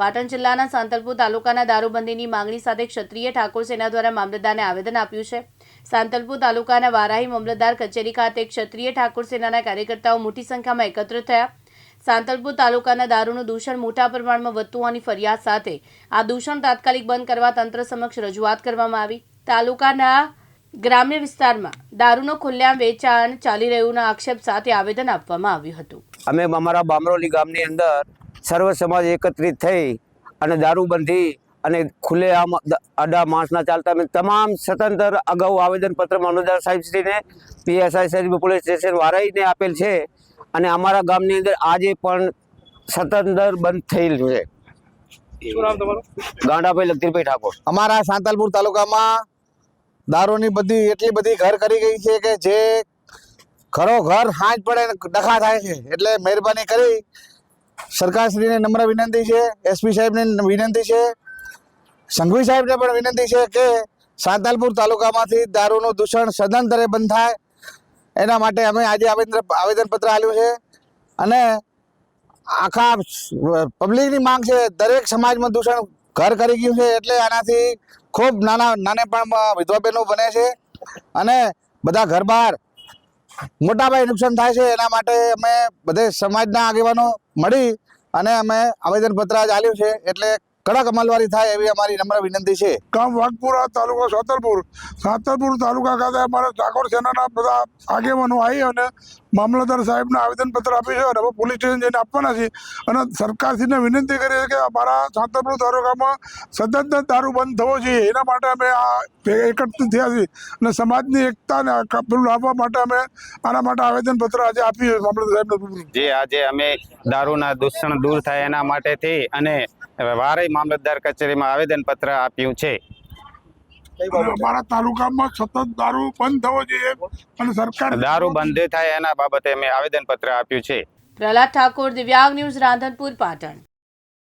પાટણ જિલ્લાના સાંતલપુર તાલુકાના દારૂબંધીની માંગણી સાથે ક્ષત્રિય ઠાકોર સેના દ્વારા મામલતદારને આવેદન આપ્યું છે. સાંતલપુર તાલુકાના વારાહી મામલતદાર કચેરી ખાતે ક્ષત્રિય ઠાકોર સેનાના કાર્યકર્તાઓ મોટી સંખ્યામાં એકત્ર થયા. સાંતલપુર તાલુકાના દારૂનું દૂષણ મોટા પ્રમાણમાં વધતું હોવાની ફરિયાદ સાથે આ દૂષણ તાત્કાલિક બંધ કરવા તંત્ર સમક્ષ રજૂઆત કરવામાં આવી. તાલુકાના ગ્રામ્ય વિસ્તારમાં દારૂનો ખુલ્લેઆમ વેચાણ ચાલી રહ્યુંના આક્ષેપ સાથે આવેદન આપવામાં આવ્યું હતું. અમે અમારા બામરોલી ગામની અંદર સર્વ સમાજ એકત્રિત થઈ અને દારૂબંધી અને ખુલ્લે આમ અડા માણસના ચાલતા અમે તમામ સ્વતંત્ર અગાઉ આવેદનપત્ર મામલતદાર સાહેબશ્રીને પીએસઆઈ સાહેબ પોલીસ સ્ટેશન વારાઈને આપેલ છે અને અમારા ગામની અંદર આજે પણ સતંતર બંધ થયેલ છે. ગાંડાભાઈ લખતીરભાઈ ઠાકોર. અમારા સાંતલપુર તાલુકામાં દારૂની બધી એટલી બધી ઘર કરી ગઈ છે કે જે ઘરો ઘર હાંજ પડે ડખા થાય છે. એટલે મહેરબાની કરી સરકારશ્રીને નમ્ર વિનંતી છે, એસપી સાહેબને વિનંતી છે, સંઘવી સાહેબને પણ વિનંતી છે કે સાંતાલપુર તાલુકામાંથી દારૂનું દૂષણ સદંતરે બંધ થાય. એના માટે અમે આજે આવેદન આવેદનપત્ર આપ્યું છે. અને આખા પબ્લિકની માંગ છે, દરેક સમાજમાં દૂષણ ઘર કરી ગયું છે, એટલે આનાથી ખૂબ નાના નાનેપણમાં વિધવા બહેનો બને છે. અને બધા ઘર બહાર મોટા નુકસાન થાય છે, એના માટે અમે બધે સમાજના આગેવાનો મળી અને અમે આવેદનપત્ર આજ આપ્યું છે, એટલે કડક અમલવારી થાય એવી અમારી નમ્ર વિનંતી છે. ગામ વાઘપુરા તાલુકો સાતલપુર. સાતલપુર તાલુકા ખાતે અમારા ઠાકોર સેનાના બધા આગેવાનો આવી અને મામલતદાર સાહેબને આવેદનપત્ર આપ્યું છે અને હવે પોલીસ સ્ટેશન જઈને આપવાના છે અને સરકારશ્રીને વિનંતી કરી છે કે અમારા સાતલપુર તાલુકામાં સતત દારૂ બંધ થવો જોઈએ. એના માટે અમે આ એકત્રિત થયા છીએ. અને સમાજની એકતાને પેલું લાવવા માટે અમે આના માટે આવેદનપત્ર આજે આપ્યું છે મામલતદાર સાહેબને જે આજે અમે દારૂના દૂષણ દૂર થાય એના માટેથી અને વારઈ મામલતદાર કચેરીમાં આવેદનપત્ર આપ્યું છે. અમારા તાલુકામાં સતત દારૂ બંધ થવો જોઈએ અને સરકાર દારૂ બંધ થાય એના બાબતે અમે આવેદનપત્ર આપ્યું છે. પ્રહલાદ ઠાકોર દિવ્યાંગ ન્યૂઝ રાધનપુર પાટણ.